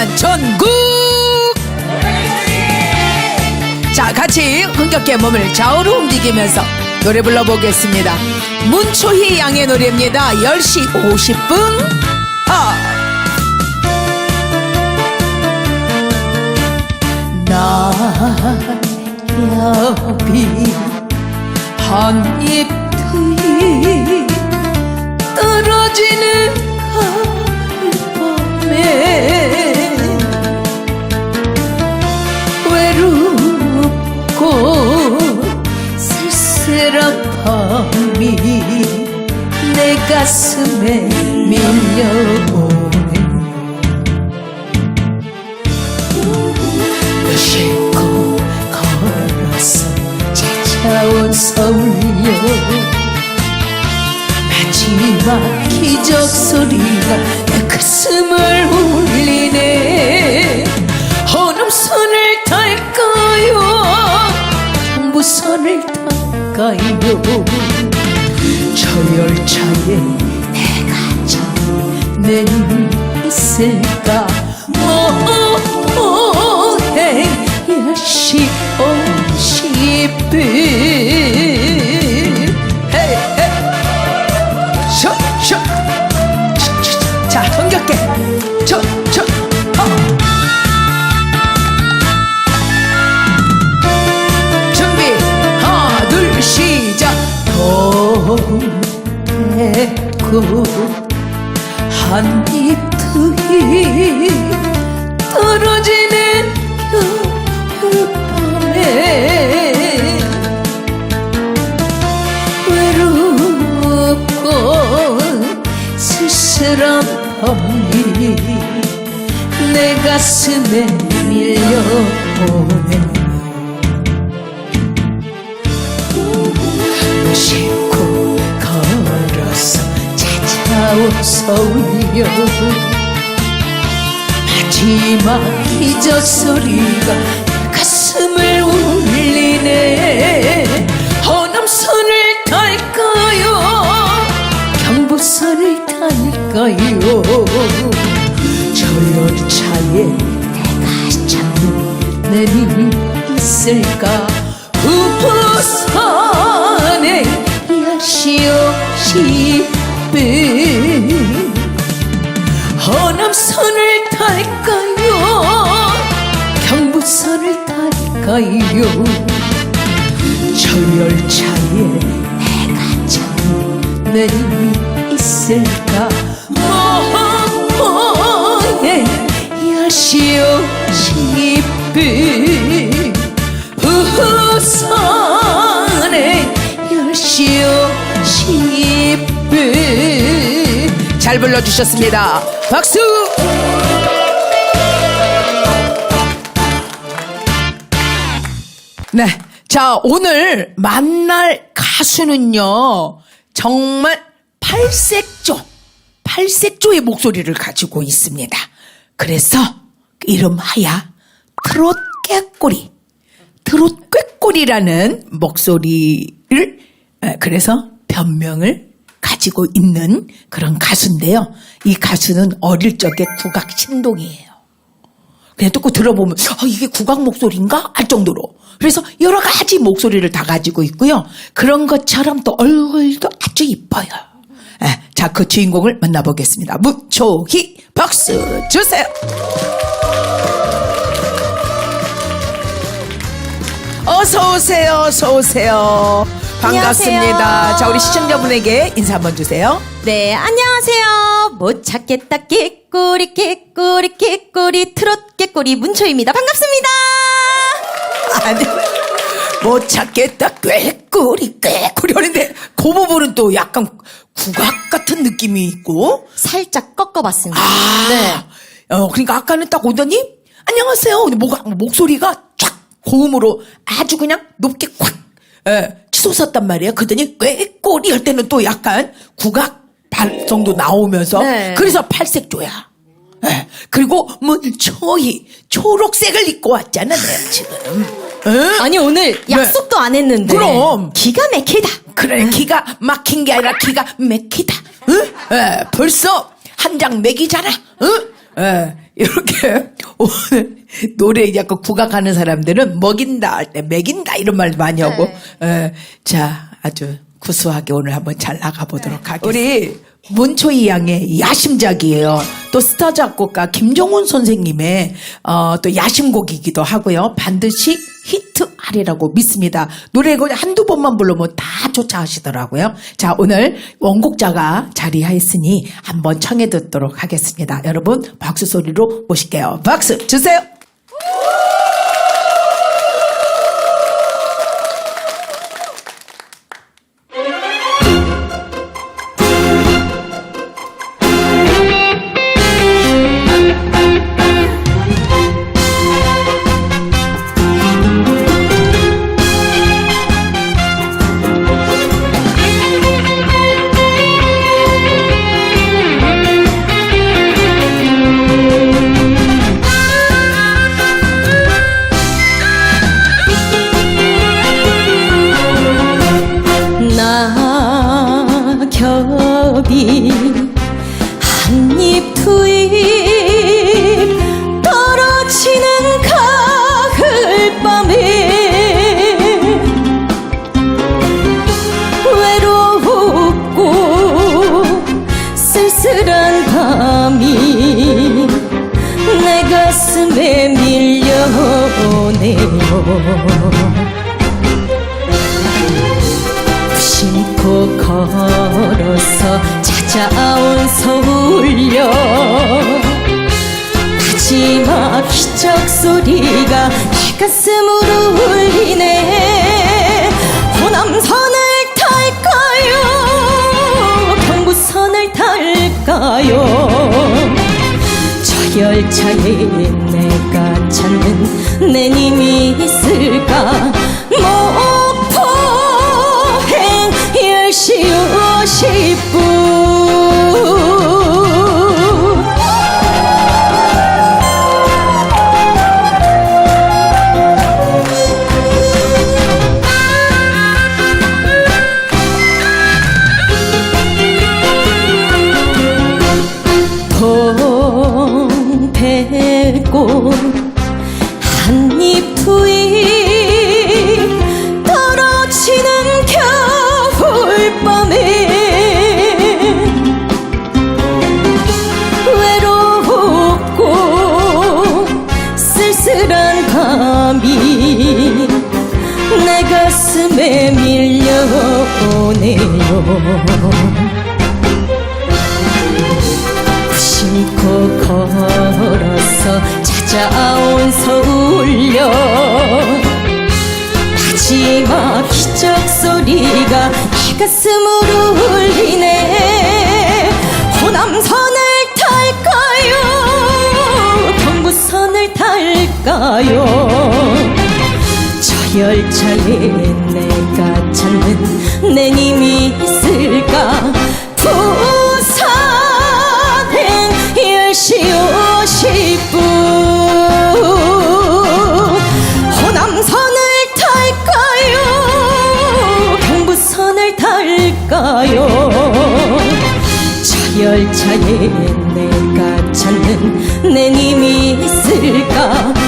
시간 전국! 자 같이 흥겹게 몸을 좌우로 움직이면서 노래 불러보겠습니다. 문초희 양의 노래입니다. 10시 50분. 아. 나야비 한입 트이 떨어지는 가을밤에 내 가슴에 밀려오네. 무심코 걸어서 찾아온 서울여. 마지막 기적 소리가 내 가슴을 울리네. 어느 선을 탈까요. 정부선을 탈까요. 저 열차에 내가 참내 있을까 모행 열시 오십 분 헤이 헤이 셔, 셔. 자, 흥겹게. 저, 저, 어. 준비. 하나, 둘, 시작. 도 대고 한입 트이 떨어지는 겨울밤에 외롭고 쓸쓸한 밤이 내 가슴에 밀려오 아온 서울여 마지막 기적 소리가 내 가슴을 울리네. 허남선을 탈까요. 경부선을 탈까요. 저 열차에 내가 참 내리 있을까? 우선에 야시오 시 분 허남선을 탈까요. 경부선을 탈까요. 저 열차에 내가 참 내리 있을까? 모에 야시오 시분 우선에 야시오 잘 불러주셨습니다 박수 네. 자, 오늘 만날 가수는요, 정말 팔색조, 팔색조의 목소리를 가지고 있습니다. 그래서, 이름하야, 트롯 꾀꼬리, 트롯 꾀꼬리라는 목소리를, 에, 그래서 변명을 가지고 있는 그런 가수인데요. 이 가수는 어릴 적에 국악 신동이에요. 그냥 듣고 들어보면 어, 이게 국악 목소리인가? 할 정도로. 그래서 여러 가지 목소리를 다 가지고 있고요. 그런 것처럼 또 얼굴도 아주 이뻐요. 예, 자그 주인공을 만나보겠습니다. 무초희 박수 주세요. 어서 오세요 어서 오세요 반갑습니다 안녕하세요. 자 우리 시청자분에게 인사 한번 주세요 네, 안녕하세요. 못 찾겠다 깨꼬리 깨꼬리 깨꼬리 트롯 깨꼬리 문초입니다. 반갑습니다. 아니 못 찾겠다 꾀꼬리 꾀꼬리 하는데 그 부분은 또 약간 국악 같은 느낌이 있고 살짝 꺾어봤습니다. 아 네. 어, 그러니까 아까는 딱 오더니 안녕하세요 근데 목, 목소리가 쫙 고음으로 아주 그냥 높게 콱 예, 치솟았단 말이에요 그러더니 꾀꼬리 할 때는 또 약간 국악 발성도 나오면서 네. 그래서 팔색조야 예, 그리고 문초희 초록색을 입고 왔잖아 내가 지금 응? 아니 오늘 약속도 안 했는데 그럼. 기가 막히다. 그래 기가 막힌 게 아니라 기가 막히다. 응? 에, 벌써 한 장 맥이잖아. 응? 에, 이렇게 오늘 노래 약간 국악하는 사람들은 먹인다 할 때 먹인다 이런 말 많이 하고. 예, 자 아주 구수하게 오늘 한번 잘 나가보도록 하겠습니다. 우리 문초희 양의 야심작이에요. 또 스타 작곡가 김종훈 선생님의 어, 또 야심곡이기도 하고요. 반드시 히트하리라고 믿습니다. 노래 그 한두 번만 부르면 다 쫓아하시더라고요. 자, 오늘 원곡자가 자리하였으니 한번 청해 듣도록 하겠습니다. 여러분, 박수 소리로 모실게요. 박수 주세요. 밀려오네요. 무심코 걸어서 찾아온 서울역. 마지막 기적 소리가 내 가슴으로 울리네. 호남선을 탈까요? 경부선을 탈까요? 저 열차에 내가 찾는 내 님이 있을까? 목포행 10시 50분 밀려오네요 무심코 걸어서 찾아온 서울역. 마지막 기적 소리가 내 가슴으로 울리네. 호남선을 탈까요? 경부선을 탈까요 저 열차에 내가 찾는 내 님이 있을까? 부산행 10시 50분. 호남선을 탈까요? 경부선을 탈까요? 저 열차에 내가 찾는 내 님이 있을까